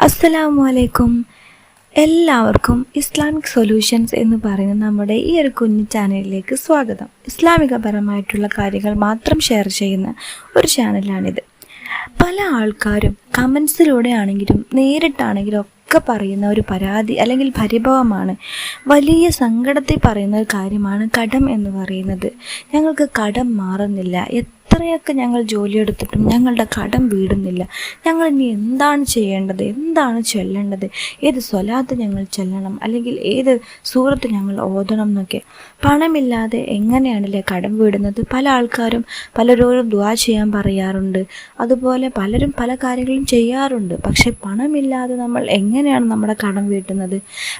അസ്സലാമു അലൈക്കും എല്ലാവർക്കും ഇസ്ലാമിക് സൊല്യൂഷൻസ് എന്ന് പറയുന്ന നമ്മുടെ ഈ ഒരു കുഞ്ഞു ചാനലിലേക്ക് സ്വാഗതം. ഇസ്ലാമികപരമായിട്ടുള്ള കാര്യങ്ങൾ മാത്രം ഷെയർ ചെയ്യുന്ന ഒരു ചാനലാണിത്. പല ആൾക്കാരും കമൻസിലൂടെ ആണെങ്കിലും നേരിട്ടാണെങ്കിലും ഒക്കെ പറയുന്ന ഒരു പരാതി അല്ലെങ്കിൽ പരിഭവമാണ്. വലിയ സങ്കടത്തിൽ പറയുന്ന ഒരു കാര്യമാണ് കടം എന്ന് പറയുന്നത്. ഞങ്ങൾക്ക് കടം മാറുന്നില്ല. എത്രയൊക്കെ ഞങ്ങൾ ജോലിയെടുത്തിട്ടും ഞങ്ങളുടെ കടം വീടുന്നില്ല. ഞങ്ങൾ ഇനി എന്താണ് ചെയ്യേണ്ടത്? എന്താണ് ചൊല്ലേണ്ടത്? ഏത് സ്വലാത്ത് ഞങ്ങൾ ചെല്ലണം? അല്ലെങ്കിൽ ഏത് സൂറത്ത് ഞങ്ങൾ ഓതണം എന്നൊക്കെ പണമില്ലാതെ എങ്ങനെയാണല്ലേ കടം വീടുന്നത്? പല ആൾക്കാരും പലരോടും ദ്വാ ചെയ്യാൻ പറയാറുണ്ട്. അതുപോലെ പലരും പല കാര്യങ്ങളും ചെയ്യാറുണ്ട്. പക്ഷെ പണമില്ലാതെ നമ്മൾ എങ്ങനെയാണ് നമ്മുടെ കടം വീട്ടുന്നത്?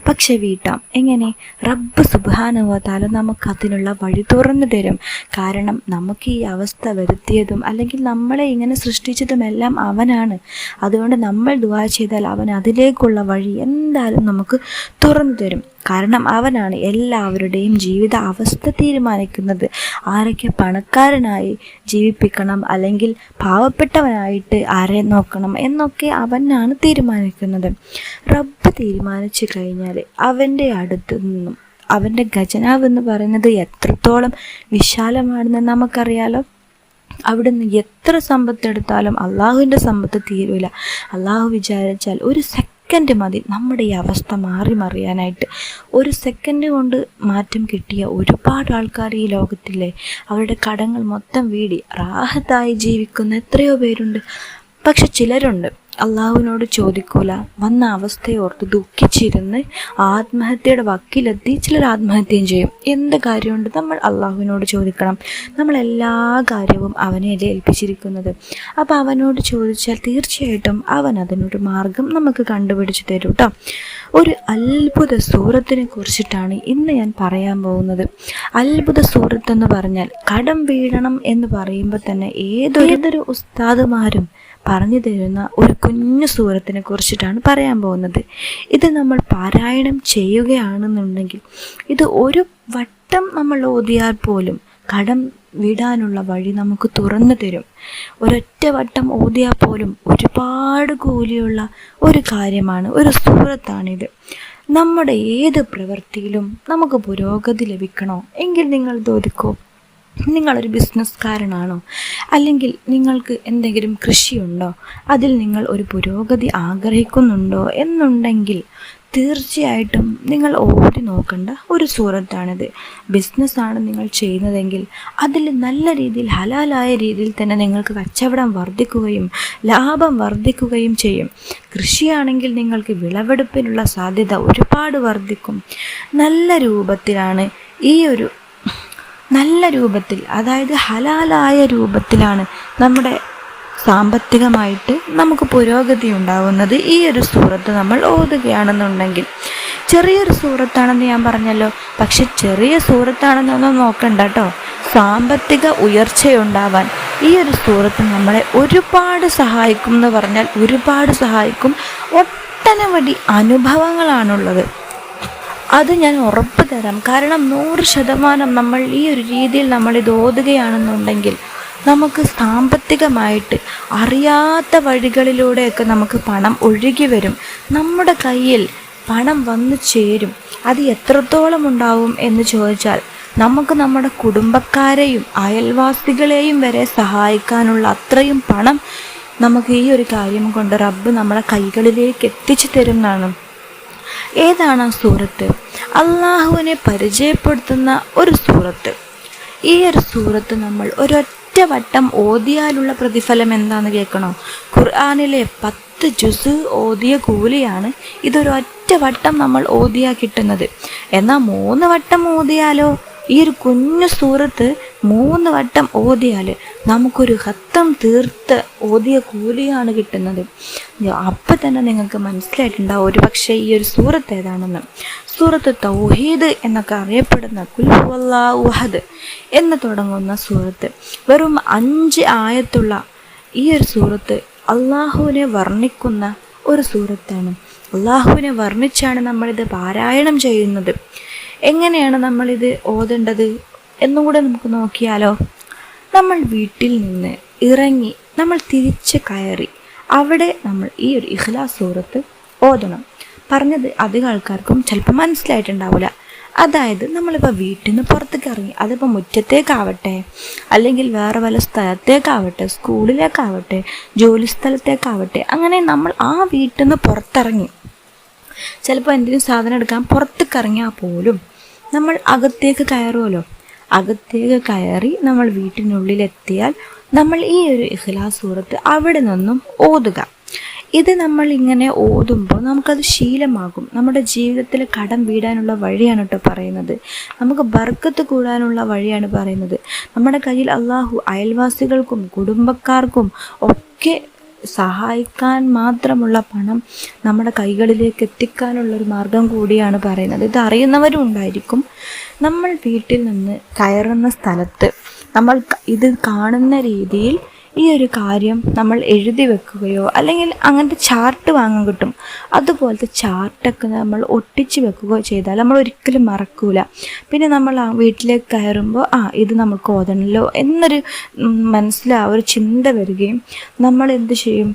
പക്ഷെ വീട്ടാം. എങ്ങനെ? റബ്ബ് സുബാനുവത്താല നമുക്ക് അതിനുള്ള വഴി തുറന്നു തരും. കാരണം നമുക്ക് ഈ അവസ്ഥ വരുത്തിയതും അല്ലെങ്കിൽ നമ്മളെ ഇങ്ങനെ സൃഷ്ടിച്ചതുമെല്ലാം അവനാണ്. അതുകൊണ്ട് നമ്മൾ ദ്വാ ചെയ്താൽ അവൻ അതിലേക്കുള്ള വഴി എന്തായാലും നമുക്ക് തുറന്നു തരും. കാരണം അവനാണ് എല്ലാവരുടെയും ജീവിത. അവസ്ഥ തീരുമാനിക്കുന്നത്. ആരൊക്കെ പണക്കാരനായി ജീവിപ്പിക്കണം അല്ലെങ്കിൽ പാവപ്പെട്ടവനായിട്ട് ആരെ നോക്കണം എന്നൊക്കെ അവനാണ് തീരുമാനിക്കുന്നത്. റബ്ബ് തീരുമാനിച്ചു കഴിഞ്ഞാൽ അവന്റെ അടുത്ത് നിന്നും അവന്റെ ഖജനാവ് എന്ന് പറയുന്നത് എത്രത്തോളം വിശാലമാണെന്ന് നമുക്കറിയാലോ? അവിടുന്ന് എത്ര സമ്പത്ത് എടുത്താലും അള്ളാഹുവിന്റെ സമ്പത്ത് തീരൂല. അള്ളാഹു വിചാരിച്ചാൽ ഒരു സെക്കൻഡ് മതി. നമ്മുടെ ഈ അവസ്ഥ മാറി മറിയാനായിട്ട്. ഒരു സെക്കൻഡ് കൊണ്ട് മാറ്റം കിട്ടിയ ഒരുപാട് ആൾക്കാർ ഈ ലോകത്തില്ലേ? അവരുടെ കടങ്ങൾ മൊത്തം വീടി. റാഹത്തായി ജീവിക്കുന്ന എത്രയോ പേരുണ്ട്. പക്ഷെ ചിലരുണ്ട്. അള്ളാഹുവിനോട് ചോദിക്കൂല. വന്ന അവസ്ഥയോർത്ത് ദുഃഖിച്ചിരുന്ന് ആത്മഹത്യയുടെ വക്കിലെത്തി ചിലർ ആത്മഹത്യയും ചെയ്യും. എന്ത് കാര്യമുണ്ട് നമ്മൾ അള്ളാഹുവിനോട് ചോദിക്കണം. നമ്മൾ എല്ലാ കാര്യവും അവനെയല്ലേ ഏൽപ്പിച്ചിരിക്കുന്നത്. അപ്പോൾ അവനോട് ചോദിച്ചാൽ തീർച്ചയായിട്ടും അവൻ അതിനൊരു മാർഗം നമുക്ക് കണ്ടുപിടിച്ച് തരും കേട്ടോ ഒരു അത്ഭുത സൂറത്തിനെ കുറിച്ചിട്ടാണ് ഇന്ന് ഞാൻ പറയാൻ പോകുന്നത്. അത്ഭുത സൂറത്ത് എന്ന് പറഞ്ഞാൽ കടം വീഴണം എന്ന് പറയുമ്പോൾ തന്നെ ഏതൊരു ഉസ്താദുമാരും പറഞ്ഞു തരുന്ന ഒരു കുഞ്ഞു സൂറത്തിനെ കുറിച്ചിട്ടാണ് പറയാൻ പോകുന്നത്. ഇത് നമ്മൾ പാരായണം ചെയ്യുകയാണെന്നുണ്ടെങ്കിൽ ഇത് ഒരു വട്ടം നമ്മൾ ഓതിയാൽ പോലും കടം വിടാനുള്ള വഴി നമുക്ക് തുറന്നു തരും. ഒരൊറ്റ വട്ടം ഓതിയാൽ പോലും ഒരുപാട് കൂലിയുള്ള ഒരു കാര്യമാണ് ഒരു സൂറത്താണിത്. നമ്മുടെ ഏത് പ്രവൃത്തിയിലും നമുക്ക് പുരോഗതി ലഭിക്കണോ? എങ്കിൽ നിങ്ങൾ ഇത് ഒതുക്കോ നിങ്ങളൊരു ബിസിനസ്സുകാരനാണോ? അല്ലെങ്കിൽ നിങ്ങൾക്ക് എന്തെങ്കിലും കൃഷിയുണ്ടോ? അതിൽ നിങ്ങൾ ഒരു പുരോഗതി ആഗ്രഹിക്കുന്നുണ്ടോ എന്നുണ്ടെങ്കിൽ തീർച്ചയായിട്ടും നിങ്ങൾ ഓടി നോക്കേണ്ട ഒരു സൂറത്താണിത് ബിസിനസ്സാണ് നിങ്ങൾ ചെയ്യുന്നതെങ്കിൽ അതിൽ നല്ല രീതിയിൽ ഹലാലായ രീതിയിൽ തന്നെ നിങ്ങൾക്ക് കച്ചവടം വർദ്ധിക്കുകയും ലാഭം വർദ്ധിക്കുകയും ചെയ്യും. കൃഷിയാണെങ്കിൽ നിങ്ങൾക്ക് വിളവെടുപ്പിനുള്ള സാധ്യത ഒരുപാട് വർദ്ധിക്കും. നല്ല രൂപത്തിലാണ് ഈ ഒരു നല്ല രൂപത്തിൽ അതായത് ഹലാലായ രൂപത്തിലാണ് നമ്മുടെ സാമ്പത്തികമായിട്ട് നമുക്ക് പുരോഗതി ഉണ്ടാവുന്നത്. ഈ ഒരു സൂറത്ത് നമ്മൾ ഓതുകയാണെന്നുണ്ടെങ്കിൽ ചെറിയൊരു സൂറത്താണെന്ന് ഞാൻ പറഞ്ഞല്ലോ. പക്ഷെ ചെറിയ സൂറത്താണെന്നൊന്നും നോക്കണ്ട കേട്ടോ. സാമ്പത്തിക ഉയർച്ചയുണ്ടാവാൻ ഈ ഒരു സൂറത്ത് നമ്മളെ ഒരുപാട് സഹായിക്കും എന്ന് പറഞ്ഞാൽ ഒരുപാട് സഹായിക്കും. ഒട്ടനവധി അനുഭവങ്ങളാണുള്ളത്. അത് ഞാൻ ഉറപ്പ് തരാം. കാരണം നൂറ് ശതമാനം നമ്മൾ ഈ ഒരു രീതിയിൽ നമ്മൾ ഇത് ഓതുകയാണെന്നുണ്ടെങ്കിൽ നമുക്ക് സാമ്പത്തികമായിട്ട് അറിയാത്ത വഴികളിലൂടെയൊക്കെ നമുക്ക് പണം ഒഴുകി വരും. നമ്മുടെ കയ്യിൽ പണം വന്നു ചേരും. അത് എത്രത്തോളം ഉണ്ടാവും എന്ന് ചോദിച്ചാൽ നമുക്ക് നമ്മുടെ കുടുംബക്കാരെയും അയൽവാസികളെയും വരെ സഹായിക്കാനുള്ള അത്രയും പണം നമുക്ക് ഈ ഒരു കാര്യം കൊണ്ട് റബ്ബ് നമ്മുടെ കൈകളിലേക്ക് എത്തിച്ചു തരുന്നതാണ്. ഏതാണ് ആ സൂറത്ത്? അള്ളാഹുവിനെ പരിചയപ്പെടുത്തുന്ന ഒരു സൂറത്ത്. ഈ ഒരു സൂറത്ത് നമ്മൾ ഒരൊറ്റ വട്ടം ഓതിയാലുള്ള പ്രതിഫലം എന്താന്ന് കേൾക്കണോ? ഖുർആാനിലെ പത്ത് ജുസ് ഓതിയ കൂലിയാണ് ഇതൊരൊറ്റ വട്ടം നമ്മൾ ഓതിയാ കിട്ടുന്നത്. എന്നാൽ മൂന്ന് വട്ടം ഓതിയാലോ? ഈ ഒരു കുഞ്ഞു സൂറത്ത് മൂന്ന് വട്ടം ഓതിയാൽ നമുക്കൊരു ഹത്തം തീർത്ത് ഓതിയ കൂലിയാണ് കിട്ടുന്നത്. അപ്പം തന്നെ നിങ്ങൾക്ക് മനസ്സിലായിട്ടുണ്ടാവും ഒരു പക്ഷേ ഈ ഒരു സൂറത്ത് ഏതാണെന്ന്. സൂറത്ത് തൗഹീദ് എന്നൊക്കെ അറിയപ്പെടുന്ന കുൽഹുവല്ലാഹദ് എന്ന് തുടങ്ങുന്ന സൂറത്ത്. വെറും അഞ്ച് ആയത്തുള്ള ഈ ഒരു സൂറത്ത് അള്ളാഹുവിനെ വർണിക്കുന്ന ഒരു സൂറത്താണ്. അള്ളാഹുവിനെ വർണിച്ചാണ് നമ്മളിത് പാരായണം ചെയ്യുന്നത്. എങ്ങനെയാണ് നമ്മളിത് ഓതേണ്ടത് എന്നും കൂടെ നമുക്ക് നോക്കിയാലോ? നമ്മൾ വീട്ടിൽ നിന്ന് ഇറങ്ങി നമ്മൾ തിരിച്ച് കയറി അവിടെ നമ്മൾ ഈ ഒരു ഇഖ്ലാസ് സൂറത്ത് ഓതണം. പറഞ്ഞത് അധികം ആൾക്കാർക്കും ചിലപ്പോൾ മനസ്സിലായിട്ടുണ്ടാവില്ല അതായത് നമ്മളിപ്പോൾ വീട്ടിൽ നിന്ന് പുറത്തേക്ക് ഇറങ്ങി അതിപ്പോൾ മുറ്റത്തേക്കാവട്ടെ അല്ലെങ്കിൽ വേറെ വല്ല സ്ഥലത്തേക്കാവട്ടെ സ്കൂളിലേക്കാവട്ടെ ജോലി സ്ഥലത്തേക്കാവട്ടെ അങ്ങനെ നമ്മൾ ആ വീട്ടിൽ നിന്ന് പുറത്തിറങ്ങി. ചിലപ്പോൾ എന്തെങ്കിലും സാധനം എടുക്കാൻ പുറത്തേക്ക് ഇറങ്ങിയാൽ പോലും നമ്മൾ അകത്തേക്ക് കയറുമല്ലോ. അകത്തേക്ക് കയറി നമ്മൾ വീട്ടിനുള്ളിലെത്തിയാൽ നമ്മൾ ഈ ഒരു ഇഖ്ലാസ് സൂറത്ത് അവിടെ നിന്നും ഓതുക. ഇത് നമ്മൾ ഇങ്ങനെ ഓതുമ്പോൾ നമുക്കത് ശീലമാകും. നമ്മുടെ ജീവിതത്തിൽ കടം വീടാനുള്ള വഴിയാണ് കേട്ടോ പറയുന്നത്. നമുക്ക് ബർക്കത്ത് കൂടാനുള്ള വഴിയാണ് പറയുന്നത്. നമ്മുടെ കയ്യിൽ അള്ളാഹു അയൽവാസികൾക്കും കുടുംബക്കാർക്കും ഒക്കെ സഹായിക്കാൻ മാത്രമുള്ള പണം നമ്മുടെ കൈകളിലേക്ക് എത്തിക്കാനുള്ളൊരു മാർഗം കൂടിയാണ് പറയുന്നത്. ഇത് അറിയുന്നവരും ഉണ്ടായിരിക്കും. നമ്മൾ വീട്ടിൽ നിന്ന് കയറുന്ന സ്ഥലത്ത് നമ്മൾ ഇത് കാണുന്ന രീതിയിൽ ഈ ഒരു കാര്യം നമ്മൾ എഴുതി വെക്കുകയോ അല്ലെങ്കിൽ അങ്ങനത്തെ ചാർട്ട് വാങ്ങാൻ കിട്ടും. അതുപോലത്തെ ചാർട്ടൊക്കെ നമ്മൾ ഒട്ടിച്ച് വെക്കുകയോ ചെയ്താൽ നമ്മൾ ഒരിക്കലും മറക്കൂല. പിന്നെ നമ്മൾ ആ വീട്ടിലേക്ക് കയറുമ്പോൾ ആ ഇത് നമുക്ക് ഓതണല്ലോ എന്നൊരു മനസ്സിൽ ആ ഒരു ചിന്ത വരികയും നമ്മൾ എന്ത് ചെയ്യും?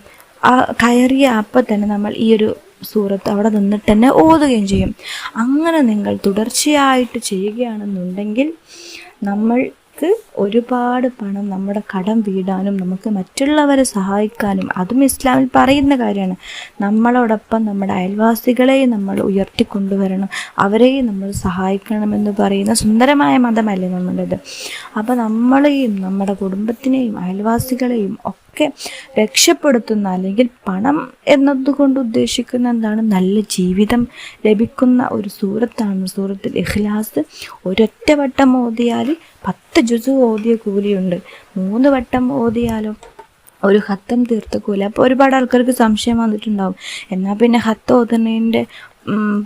ആ കയറിയ അപ്പം തന്നെ നമ്മൾ ഈ ഒരു സൂറത്ത് അവിടെ നിന്നിട്ട് തന്നെ ഓതുകയും ചെയ്യും. അങ്ങനെ നിങ്ങൾ തുടർച്ചയായിട്ട് ചെയ്യുകയാണെന്നുണ്ടെങ്കിൽ നമ്മൾ നമുക്ക് ഒരുപാട് പണം നമ്മുടെ കടം വീടാനും നമുക്ക് മറ്റുള്ളവരെ സഹായിക്കാനും അതും ഇസ്ലാമിൽ പറയുന്ന കാര്യമാണ്. നമ്മളോടൊപ്പം നമ്മുടെ അയൽവാസികളെയും നമ്മൾ ഉയർത്തിക്കൊണ്ടുവരണം. അവരെയും നമ്മൾ സഹായിക്കണമെന്ന് പറയുന്ന സുന്ദരമായ മതമല്ലേ നമ്മളത് അപ്പോൾ നമ്മളെയും നമ്മുടെ കുടുംബത്തിനെയും അയൽവാസികളെയും ഒക്കെ രക്ഷപ്പെടുത്തുന്ന അല്ലെങ്കിൽ പണം എന്നതുകൊണ്ട് ഉദ്ദേശിക്കുന്ന എന്താണ്? നല്ല ജീവിതം ലഭിക്കുന്ന ഒരു സൂറത്താണ് സൂറത്തിൽ ഇഖ്ലാസ്. ഒരൊറ്റ വട്ടം ഓതിയാൽ പത്ത് ജുസു ഓതിയ കൂലിയുണ്ട്. മൂന്ന് വട്ടം ഓതിയാലോ ഒരു ഹത്തം തീർത്ത കൂല. അപ്പോൾ ഒരുപാട് ആൾക്കാർക്ക് സംശയം വന്നിട്ടുണ്ടാവും. എന്നാൽ പിന്നെ ഹത്ത് ഓതുന്നതിന്റെ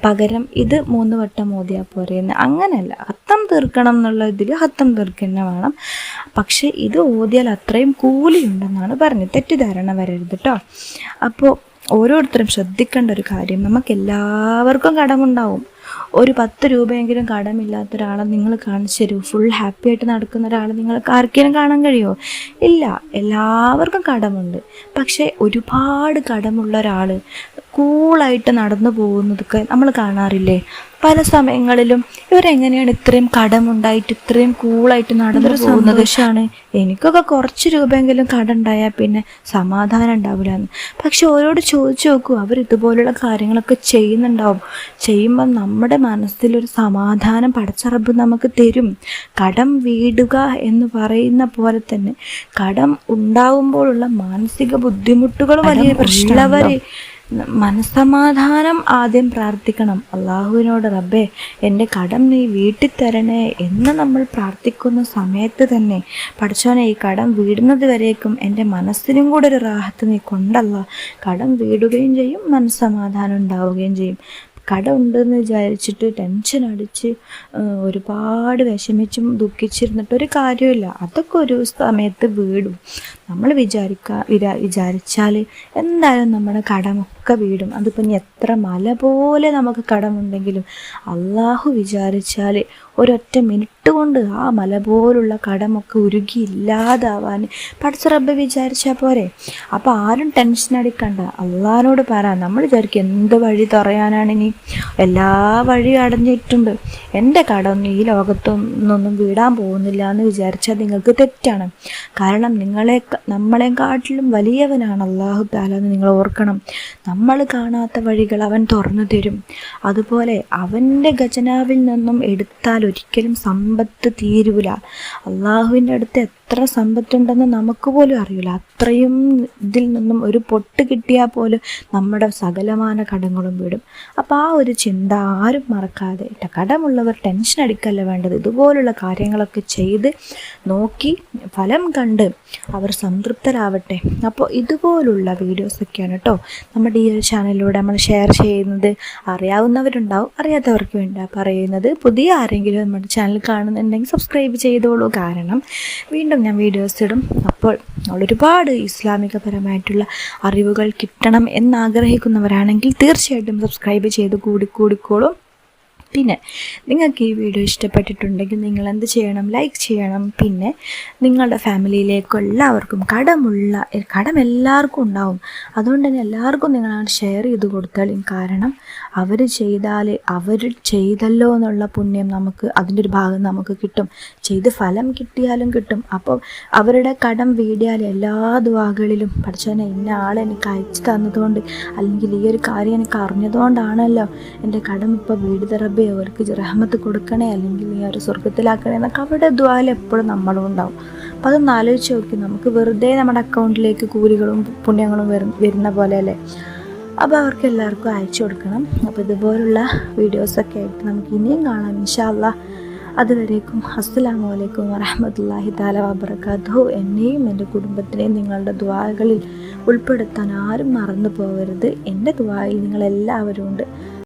പകരം ഇത് മൂന്ന് വട്ടം ഓതിയാൽ പോരെയെന്ന് അങ്ങനെയല്ല. ഹത്തം തീർക്കണം എന്നുള്ള ഇതിൽ ഹത്തം തീർക്കുന്ന വേണം. പക്ഷേ ഇത് ഓതിയാൽ അത്രയും കൂലിയുണ്ടെന്നാണ് പറഞ്ഞത്. തെറ്റിദ്ധാരണ വരരുത് കേട്ടോ അപ്പോൾ ഓരോരുത്തരും ശ്രദ്ധിക്കേണ്ട ഒരു കാര്യം. നമുക്ക് എല്ലാവർക്കും കടമുണ്ടാവും. ഒരു പത്ത് രൂപയെങ്കിലും കടമില്ലാത്ത ഒരാളെ നിങ്ങൾ കാണിച്ചു തരൂ. ഫുൾ ഹാപ്പി ആയിട്ട് നടക്കുന്ന ഒരാളെ നിങ്ങൾക്ക് ആർക്കെങ്കിലും കാണാൻ കഴിയുമോ ഇല്ല. എല്ലാവർക്കും കടമുണ്ട്. പക്ഷേ ഒരുപാട് കടമുള്ള ഒരാൾ കൂളായിട്ട് നടന്നു പോകുന്നതൊക്കെ നമ്മൾ കാണാറില്ലേ? പല സമയങ്ങളിലും ഇവരെങ്ങനെയാണ് ഇത്രയും കടമുണ്ടായിട്ട് ഇത്രയും കൂളായിട്ട് നടന്നു പോകുന്നത്? പക്ഷാണ് എനിക്കൊക്കെ കുറച്ച് രൂപയെങ്കിലും കടമുണ്ടായാൽ പിന്നെ സമാധാനം ഉണ്ടാവില്ല എന്ന് പക്ഷെ ഓരോട് ചോദിച്ചു നോക്കൂ അവർ ഇതുപോലുള്ള കാര്യങ്ങളൊക്കെ ചെയ്യുന്നുണ്ടാവും. ചെയ്യുമ്പോൾ നമ്മുടെ മനസ്സിലൊരു സമാധാനം പടച്ചറബ് നമുക്ക് തരും. കടം വീടുക എന്ന് പറയുന്ന പോലെ തന്നെ കടം ഉണ്ടാവുമ്പോഴുള്ള മാനസിക ബുദ്ധിമുട്ടുകൾ വലിയ പ്രശ്നമുള്ളവർ മനസ്സമാധാനം ആദ്യം പ്രാർത്ഥിക്കണം. അള്ളാഹുവിനോട് റബ്ബേ എന്റെ കടം നീ വീട്ടിൽ തരണേ എന്ന് നമ്മൾ പ്രാർത്ഥിക്കുന്ന സമയത്ത് തന്നെ പഠിച്ചോനെ ഈ കടം വീടുന്നത് വരേക്കും എന്റെ മനസ്സിനും കൂടെ ഒരു റാഹത്ത് നീ കൊണ്ടല്ല. കടം വീടുകയും ചെയ്യും മനസ്സമാധാനം ഉണ്ടാവുകയും ചെയ്യും. കട ഉണ്ടെന്ന് വിചാരിച്ചിട്ട് ടെൻഷൻ അടിച്ച് ഒരുപാട് വിഷമിച്ചും ദുഃഖിച്ചിരുന്നിട്ട് ഒരു കാര്യമില്ല അതൊക്കെ ഒരു സമയത്ത് വീടും. നമ്മൾ വിചാരിക്ക വിചാരിച്ചാൽ എന്തായാലും നമ്മുടെ കടമൊക്കെ വീടും. അതിപ്പം എത്ര മല പോലെ നമുക്ക് കടമുണ്ടെങ്കിലും അള്ളാഹു വിചാരിച്ചാൽ ഒരൊറ്റ മിനിറ്റ് കൊണ്ട് ആ മല പോലുള്ള കടമൊക്കെ ഉരുകി ഇല്ലാതാവാൻ പഠിച്ച റബ്ബ് വിചാരിച്ചാൽ പോരെ. അപ്പോൾ ആരും ടെൻഷൻ അടിക്കണ്ട. അള്ളഹാനോട് പറ. നമ്മൾ വിചാരിക്കും എന്ത് വഴി തുറയാനാണ് ഇനി? എല്ലാ വഴിയും അടഞ്ഞിട്ടുണ്ട്. എന്റെ കടമൊന്നും ഈ ലോകത്തൊന്നും വീടാൻ പോകുന്നില്ല എന്ന് വിചാരിച്ചാൽ നിങ്ങൾക്ക് തെറ്റാണ്. കാരണം നിങ്ങളെ നമ്മളെക്കാട്ടിലും വലിയവനാണ് അള്ളാഹു താല എന്ന് നിങ്ങൾ ഓർക്കണം. നമ്മൾ കാണാത്ത വഴികൾ അവൻ തുറന്നു തരും. അതുപോലെ അവന്റെ ഖജനാവിൽ നിന്നും എടുത്താൽ ഒരിക്കലും സമ്പത്ത് തീരൂല. അള്ളാഹുവിന്റെ അടുത്ത് എത്ര സമ്പത്തുണ്ടെന്ന് നമുക്ക് പോലും അറിയില്ല അത്രയും ഇതിൽ നിന്നും ഒരു പൊട്ട് കിട്ടിയാൽ പോലും നമ്മുടെ സകലമാന കടങ്ങളും വിടും. അപ്പോൾ ആ ഒരു ചിന്ത ആരും മറക്കാതെ കടമുള്ളവർ ടെൻഷൻ അടിക്കല്ല വേണ്ടത്? ഇതുപോലുള്ള കാര്യങ്ങളൊക്കെ ചെയ്ത് നോക്കി ഫലം കണ്ട് അവർ സംതൃപ്തരാവട്ടെ. അപ്പോൾ ഇതുപോലുള്ള വീഡിയോസൊക്കെയാണ് കേട്ടോ നമ്മുടെ ഈ ഒരു ചാനലിലൂടെ നമ്മൾ ഷെയർ ചെയ്യുന്നത്. അറിയാവുന്നവരുണ്ടാവും അറിയാത്തവർക്ക് വേണ്ടി പറയുന്നത്. പുതിയ ആരെങ്കിലും നമ്മുടെ ചാനൽ കാണുന്നുണ്ടെങ്കിൽ സബ്സ്ക്രൈബ് ചെയ്തോളൂ. കാരണം വീണ്ടും ഞാൻ വീഡിയോസ് ഇടും. അപ്പോൾ ഒരുപാട് ഇസ്ലാമികപരമായിട്ടുള്ള അറിവുകൾ കിട്ടണം എന്നാഗ്രഹിക്കുന്നവരാണെങ്കിൽ തീർച്ചയായിട്ടും സബ്സ്ക്രൈബ് ചെയ്ത് കൂടി കൂടിക്കോളും. പിന്നെ നിങ്ങൾക്ക് ഈ വീഡിയോ ഇഷ്ടപ്പെട്ടിട്ടുണ്ടെങ്കിൽ നിങ്ങൾ എന്ത് ചെയ്യണം? ലൈക്ക് ചെയ്യണം. പിന്നെ നിങ്ങളുടെ ഫാമിലിയിലേക്കും എല്ലാവർക്കും കടമുള്ള കടം എല്ലാവർക്കും ഉണ്ടാവും. അതുകൊണ്ട് തന്നെ എല്ലാവർക്കും നിങ്ങളാണ് ഷെയർ ചെയ്ത് കൊടുത്താലും കാരണം അവർ ചെയ്താൽ അവർ ചെയ്തല്ലോ എന്നുള്ള പുണ്യം നമുക്ക് അതിന്റെ ഒരു ഭാഗം നമുക്ക് കിട്ടും. ചെയ്ത് ഫലം കിട്ടിയാലും കിട്ടും. അപ്പോൾ അവരുടെ കടം വീടിയാൽ എല്ലാ ദുവാകളിലും പഠിച്ചവനെ ഇന്ന ആളെ എനിക്ക് അയച്ചു തന്നതുകൊണ്ട് അല്ലെങ്കിൽ ഈ ഒരു കാര്യം എനിക്ക് അറിഞ്ഞതുകൊണ്ടാണല്ലോ എന്റെ കടം ഇപ്പോൾ വീട് തറബേ അവർക്ക് റഹ്മത്ത് കൊടുക്കണേ അല്ലെങ്കിൽ നീ അവർ സ്വർഗത്തിലാക്കണേ എന്നൊക്കെ അവരുടെ ദ്വാല എപ്പോഴും നമ്മളും ഉണ്ടാവും. അപ്പം അതൊന്ന് ആലോചിച്ച് നോക്കി നമുക്ക് വെറുതെ നമ്മുടെ അക്കൗണ്ടിലേക്ക് കൂലികളും പുണ്യങ്ങളും വരുന്ന പോലെ അല്ലേ? അപ്പോൾ അവർക്ക് എല്ലാവർക്കും അയച്ചു കൊടുക്കണം. അപ്പോൾ ഇതുപോലുള്ള വീഡിയോസൊക്കെ ആയിട്ട് നമുക്ക് ഇനിയും കാണാം. ഇൻഷാല്ല അതുവരേക്കും അസ്സലാമു അലൈക്കും വറഹമത്തല്ലാഹി താല വബർക്കാത്തു എന്നെയും എന്റെ കുടുംബത്തിനെയും നിങ്ങളുടെ ദ്വാകളിൽ ഉൾപ്പെടുത്താൻ ആരും മറന്നു പോകരുത്. എന്റെ ദ്വായിൽ നിങ്ങളെല്ലാവരും ഉണ്ട്.